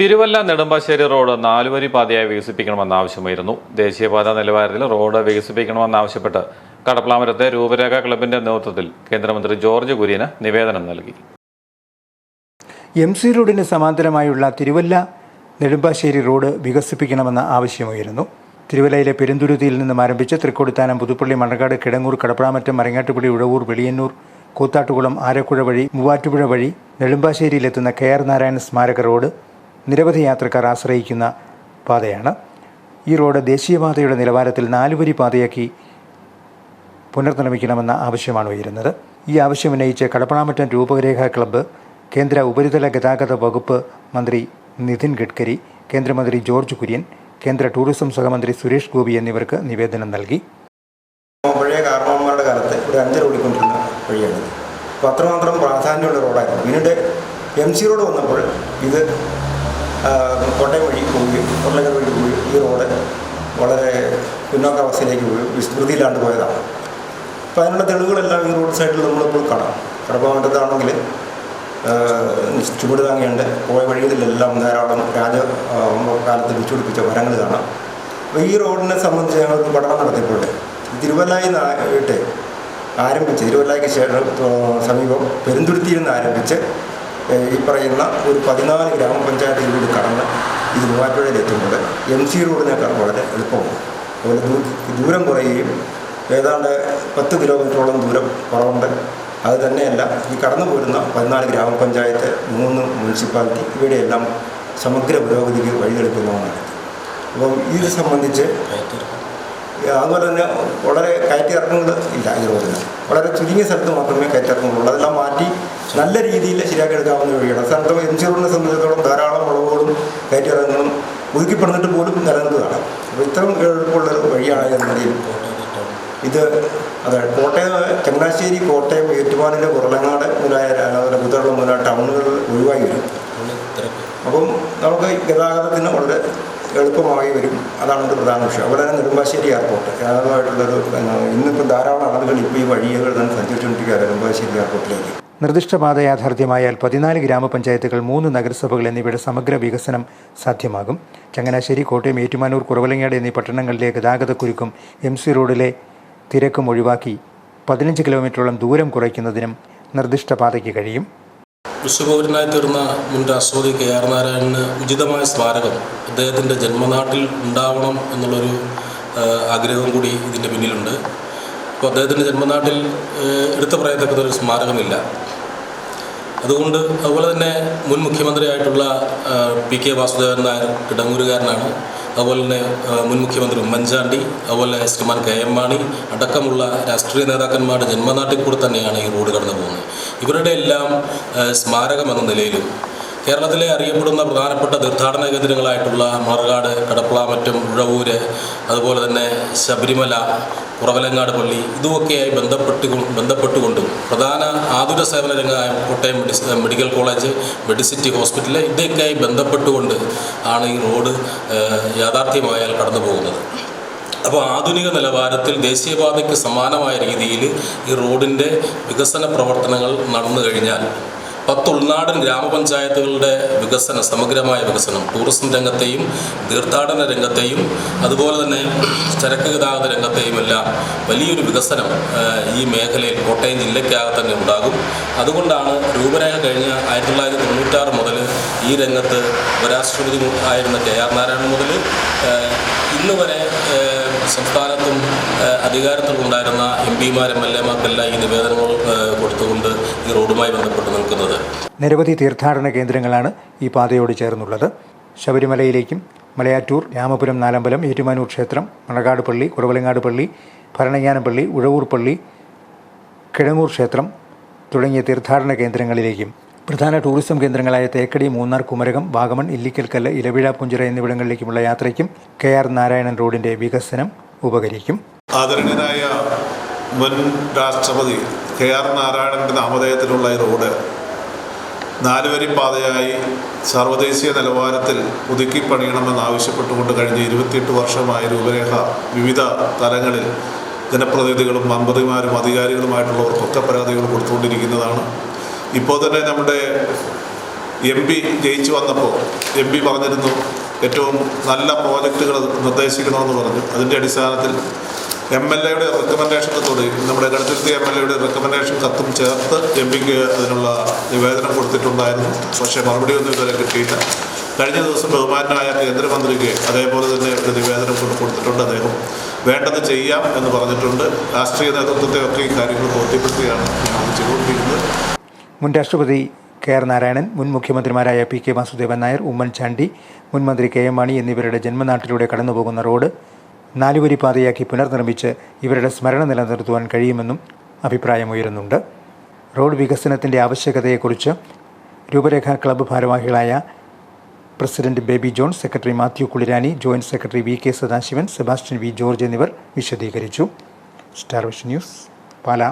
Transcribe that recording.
Thiruvalla Nedumbassery road നാലുവരി പാതയായി വികസിപ്പിക്കണമെന്ന ആവശ്യമായിരുന്നു. ദേശീയപാത നിലവാരത്തിൽ റോഡ് വികസിപ്പിക്കണമെന്നാവശ്യപ്പെട്ട് കടപ്ലാമരത്തെ രൂപരേഖ ക്ലബിന്റെ നേതൃത്വത്തിൽ കേന്ദ്രമന്ത്രി ജോർജ് കുര്യന് നിവേദനം നൽകി. എം സി റോഡിന് സമാന്തരമായുള്ള തിരുവല്ല നെടുമ്പാശ്ശേരി റോഡ് വികസിപ്പിക്കണമെന്ന ആവശ്യമുയരുന്നു. തിരുവല്ലയിലെ പെരുന്തുരുത്തിയിൽ നിന്നും ആരംഭിച്ച് തൃക്കോടിത്താനം പുതുപ്പള്ളി മണ്ണക്കാട് കിടങ്ങൂർ കടപ്പളാമറ്റം മരങ്ങാട്ടുപടി ഉഴവൂർ വെളിയന്നൂർ കൂത്താട്ടുകുളം ആരക്കുഴ വഴി മൂവാറ്റുപുഴ വഴി നെടുമ്പാശ്ശേരിയിലെത്തുന്ന കെ ആർ നാരായണ സ്മാരക റോഡ് നിരവധി യാത്രക്കാർ ആശ്രയിക്കുന്ന പാതയാണ്. ഈ റോഡ് ദേശീയപാതയുടെ നിലവാരത്തിൽ നാലുവരി പാതയാക്കി പുനർനിർമ്മിക്കണമെന്ന ആവശ്യമാണ് ഉയരുന്നത്. ഈ ആവശ്യം ഉന്നയിച്ച് കടപ്പണാമറ്റം രൂപരേഖ ക്ലബ്ബ് കേന്ദ്ര ഉപരിതല ഗതാഗത വകുപ്പ് മന്ത്രി നിതിൻ ഗഡ്കരി കേന്ദ്രമന്ത്രി ജോർജ് കുര്യൻ കേന്ദ്ര ടൂറിസം സഹമന്ത്രി സുരേഷ് ഗോപി എന്നിവർക്ക് നിവേദനം നൽകി. വഴിയാണിത്. അപ്പോൾ അത്രമാത്രം പ്രാധാന്യമുള്ള റോഡായിരുന്നു. പിന്നീട് എം സി റോഡ് വന്നപ്പോൾ ഇത് കോട്ടയം വഴി പോവുകയും ഉരുളകർ വഴി പോയി ഈ റോഡ് വളരെ പിന്നോക്കാവസ്ഥയിലേക്ക് പോയി വിസ്മൃതിയിലാണ്ട് പോയതാണ്. അപ്പോൾ അതിനുള്ള തെളിവുകളെല്ലാം ഈ റോഡ് സൈഡിൽ നമ്മളിപ്പോൾ കാണാം. കടപ്പാമറ്റത്താണെങ്കിൽ ചുവട് താങ്ങിയുണ്ട്. പോയ വഴികളിലെല്ലാം ധാരാളം രാജ കാലത്ത് വിച്ചുപിടിപ്പിച്ച മരങ്ങൾ കാണാം. അപ്പോൾ ഈ റോഡിനെ സംബന്ധിച്ച് ഞങ്ങൾക്ക് പഠനം നടത്തിയപ്പോൾ തിരുവല്ലായി ആയിട്ട് ആരംഭിച്ച് തിരുവല്ലായ്ക്ക് ശേഷം സമീപം പെരുന്തുരുത്തിയിൽ നിന്ന് ആരംഭിച്ച് ഈ പറയുന്ന ഒരു പതിനാല് ഗ്രാമപഞ്ചായത്തിലൂടെ കടന്ന് ഇത് മൂവാറ്റുപുഴയിൽ എത്തുമ്പോൾ എം സി റോഡിനേക്കാൾ വളരെ എളുപ്പമാണ്. അതുപോലെ ദൂരം കുറയുകയും ഏതാണ്ട് പത്ത് കിലോമീറ്ററോളം ദൂരം കുറവുണ്ട്. അത് തന്നെയല്ല ഈ കടന്നു പോരുന്ന പതിനാല് ഗ്രാമപഞ്ചായത്ത് മൂന്ന് മുനിസിപ്പാലിറ്റി ഇവയുടെയെല്ലാം സമഗ്ര പുരോഗതിക്ക് വഴിതെളിക്കുന്നതാണ് അപ്പം ഇത് സംബന്ധിച്ച് അതുപോലെ തന്നെ വളരെ കയറ്റിറക്കങ്ങൾ ഇല്ല ഈ റോഡിന് വളരെ ചുരുങ്ങിയ സ്ഥലത്ത് മാത്രമേ കയറ്റിറക്കങ്ങളുള്ളൂ അതെല്ലാം മാറ്റി നല്ല രീതിയിൽ ശരിയാക്കി എടുക്കാവുന്ന വഴിയാണ്. സ്ഥലത്ത് എം സി റോഡിനെ സംബന്ധിച്ചിടത്തോളം ധാരാളം വളവുകളും കയറ്റിറക്കങ്ങളും ഒതുക്കിപ്പെടുന്നിട്ട് പോലും നിലനിൽക്കുകയാണ് അപ്പോൾ ഇത്തരം എളുപ്പമുള്ള ഒരു വഴിയാണ് നിലയിൽ ഇത് അതെ കോട്ടയം ചങ്ങനാശ്ശേരി കോട്ടയം ഏറ്റുമാനിലെ കുറലങ്ങാട് മുതലായ അതുപോലെ പുതളം മുതലായ ടൗണുകൾ ഒഴിവായി വരും. അപ്പം നമുക്ക് ഗതാഗതത്തിന് വളരെ എളുപ്പമായി വരും. അതാണ് ഒരു പ്രധാന വിഷയം. അതുപോലെ തന്നെ നെടുമ്പാശ്ശേരി എയർപോർട്ട് പിന്നെ ഇന്നിപ്പോൾ ധാരാളം ആളുകൾ ഇപ്പോൾ ഈ വഴികൾ തന്നെ സഞ്ചരിച്ചുകൊണ്ടിരിക്കുകയാണ് നെടുമ്പാശ്ശേരി എയർപോർട്ടിലേക്ക് നിർദ്ദിഷ്ട പാത യാഥാർത്ഥ്യമായാൽ പതിനാല് ഗ്രാമപഞ്ചായത്തുകൾ മൂന്ന് നഗരസഭകൾ എന്നിവയുടെ സമഗ്ര വികസനം സാധ്യമാകും. ചങ്ങനാശ്ശേരി കോട്ടയം ഏറ്റുമാനൂർ കുറവലങ്ങാട് എന്നീ പട്ടണങ്ങളിലെ ഗതാഗതക്കുരുക്കും എം സി റോഡിലെ തിരക്കും ഒഴിവാക്കി പതിനഞ്ച് കിലോമീറ്ററോളം ദൂരം കുറയ്ക്കുന്നതിനും നിർദ്ദിഷ്ട പാതയ്ക്ക് കഴിയും. വിശ്വപൗരനായി തീർന്ന മുൻ രാഷ്ട്രപതി കെ ആർ നാരായണന് ഉചിതമായ സ്മാരകം അദ്ദേഹത്തിന്റെ ജന്മനാട്ടിൽ ഉണ്ടാവണം എന്നുള്ളൊരു ആഗ്രഹം കൂടി ഇതിന്റെ പിന്നിലുണ്ട്. അപ്പോൾ അദ്ദേഹത്തിന്റെ ജന്മനാട്ടിൽ എടുത്തു പറയത്തക്കതൊരു സ്മാരകമില്ല. അതുകൊണ്ട് അതുപോലെ തന്നെ മുൻ മുഖ്യമന്ത്രിയായിട്ടുള്ള പി കെ വാസുദേവൻ നായർ കിടങ്ങൂരുകാരനാണ്. അതുപോലെ തന്നെ മുൻ മുഖ്യമന്ത്രി ഉമ്മൻചാണ്ടി അതുപോലെ ശ്രീമാൻ കെ എം മാണി അടക്കമുള്ള രാഷ്ട്രീയ നേതാക്കന്മാരുടെ ജന്മനാട്ടിൽ കൂടെ തന്നെയാണ് ഈ റോഡ് കടന്നു പോകുന്നത്. ഇവരുടെ എല്ലാം സ്മാരകം എന്ന നിലയിലും കേരളത്തിലെ അറിയപ്പെടുന്ന പ്രധാനപ്പെട്ട തീർത്ഥാടന കേന്ദ്രങ്ങളായിട്ടുള്ള മണർകാട് കടപ്പളാമറ്റം ഉഴവൂര് അതുപോലെ തന്നെ ശബരിമല കുറവലങ്ങാട് പള്ളി ഇതുമൊക്കെയായി ബന്ധപ്പെട്ട് ബന്ധപ്പെട്ടുകൊണ്ടും പ്രധാന ആതുര സേവന രംഗമായ Kottayam medical college Medicity hospital ഇതൊക്കെയായി ബന്ധപ്പെട്ടുകൊണ്ട് ആണ് ഈ റോഡ് യാഥാർത്ഥ്യമായാൽ കടന്നു പോകുന്നത്. അപ്പോൾ ആധുനിക നിലവാരത്തിൽ ദേശീയപാതയ്ക്ക് സമാനമായ രീതിയിൽ ഈ റോഡിന്റെ വികസന പ്രവർത്തനങ്ങൾ നടന്നു കഴിഞ്ഞാൽ പത്ത് ഉൾനാടൻ ഗ്രാമപഞ്ചായത്തുകളുടെ വികസന സമഗ്രമായ വികസനം ടൂറിസം രംഗത്തെയും തീർത്ഥാടന രംഗത്തെയും അതുപോലെ തന്നെ ചരക്ക് ഗതാഗത രംഗത്തെയും എല്ലാം വലിയൊരു വികസനം ഈ മേഖലയിൽ കോട്ടയം ജില്ലയ്ക്കകത്ത് തന്നെ ഉണ്ടാകും. അതുകൊണ്ടാണ് രൂപരേഖ കഴിഞ്ഞ ആയിരത്തി തൊള്ളായിരത്തി തൊണ്ണൂറ്റാറ് മുതൽ ഈ രംഗത്ത് ഉപരാഷ്ട്രപതി ആയിരുന്ന കെ ആർ നാരായണൻ മുതൽ ഇന്ന് വരെ സംസ്ഥാനത്തും അധികാരത്തിലുണ്ടായിരുന്ന എം പിമാർ എം എൽ എമാർക്കെല്ലാം ഈ നിവേദനങ്ങൾ കൊടുത്തുകൊണ്ട് ഈ റോഡുമായി ബന്ധപ്പെട്ട് നിൽക്കുന്നത്. നിരവധി തീർത്ഥാടന കേന്ദ്രങ്ങളാണ് ഈ പാതയോട് ചേർന്നുള്ളത്. ശബരിമലയിലേക്കും മലയാറ്റൂർ രാമപുരം നാലമ്പലം ഏറ്റുമാനൂർ ക്ഷേത്രം മണക്കാട് പള്ളി കുറവലങ്ങാട് പള്ളി ഭരണങ്ങാനം പള്ളി ഉഴവൂർ പള്ളി കിഴങ്ങൂർ ക്ഷേത്രം തുടങ്ങിയ തീർത്ഥാടന കേന്ദ്രങ്ങളിലേക്കും പ്രധാന ടൂറിസം കേന്ദ്രങ്ങളായ തേക്കടി മൂന്നാർ കുമരകം വാഗമൺ ഇല്ലിക്കൽക്കല്ല് ഇലവിഴ പുഞ്ചിറ എന്നിവിടങ്ങളിലേക്കുമുള്ള യാത്രയ്ക്കും കെ ആർ നാരായണൻ റോഡിന്റെ വികസനം ഉപകരിക്കും. ആദരണീയനായ മുൻ രാഷ്ട്രപതി കെ ആർ നാരായണന്റെ നാമധേയത്തിലുള്ള ഈ റോഡ് നാലുവരി പാതയായി സർവദേശീയ നിലവാരത്തിൽ പുതുക്കി പണിയണമെന്ന് ആവശ്യപ്പെട്ടുകൊണ്ട് കഴിഞ്ഞ ഇരുപത്തിയെട്ട് വർഷമായ രൂപരേഖ വിവിധ തലങ്ങളിൽ ജനപ്രതിനിധികളും മന്ത്രിമാരും അധികാരികളുമായിട്ടുള്ളവർക്കൊക്കെ പരാതികൾ കൊടുത്തുകൊണ്ടിരിക്കുന്നതാണ് ഇപ്പോൾ തന്നെ നമ്മുടെ എം പി ജയിച്ചു വന്നപ്പോൾ എം പി പറഞ്ഞിരുന്നു ഏറ്റവും നല്ല പ്രോജക്റ്റുകൾ നിർദ്ദേശിക്കണമെന്ന് പറഞ്ഞു. അതിന്റെ അടിസ്ഥാനത്തിൽ എം എൽ എയുടെ റെക്കമെൻഡേഷനത്തോട് നമ്മുടെ കടുത്തിരുത്തി എം എൽ എയുടെ റെക്കമെൻഡേഷൻ കത്തും ചേർത്ത് എം പിക്ക് അതിനുള്ള നിവേദനം കൊടുത്തിട്ടുണ്ടായിരുന്നു. പക്ഷേ മറുപടിയൊന്നും ഇതുവരെ കിട്ടിയില്ല. കഴിഞ്ഞ ദിവസം ബഹുമാനായ കേന്ദ്രമന്ത്രിക്ക് അതേപോലെ തന്നെ ഒരു നിവേദനം കൊടുത്തിട്ടുണ്ട് അദ്ദേഹം. വേണ്ടത് ചെയ്യാം എന്ന് പറഞ്ഞിട്ടുണ്ട്. രാഷ്ട്രീയ നേതൃത്വത്തെ ഒക്കെ ഈ കാര്യങ്ങൾ ബോധ്യപ്പെടുത്തുകയാണ് ചെയ്തുകൊണ്ടിരിക്കുന്നത് മുൻ രാഷ്ട്രപതി കെ ആർ നാരായണൻ മുൻ മുഖ്യമന്ത്രിമാരായ പി കെ വാസുദേവൻ നായർ ഉമ്മൻചാണ്ടി മുൻ മന്ത്രി കെ എം മാണി എന്നിവരുടെ ജന്മനാട്ടിലൂടെ കടന്നുപോകുന്ന റോഡ് നാലുവരി പാതയാക്കി പുനർനിർമ്മിച്ച് ഇവരുടെ സ്മരണ നിലനിർത്തുവാൻ കഴിയുമെന്നും അഭിപ്രായമുയരുന്നുണ്ട്. റോഡ് വികസനത്തിന്റെ ആവശ്യകതയെക്കുറിച്ച് രൂപരേഖ ക്ലബ്ബ് ഭാരവാഹികളായ president Baby John secretary Mathew Kulirani joint secretary V K Sadasivan Sebastian V George എന്നിവർ വിശദീകരിച്ചു. Star vision news Pala.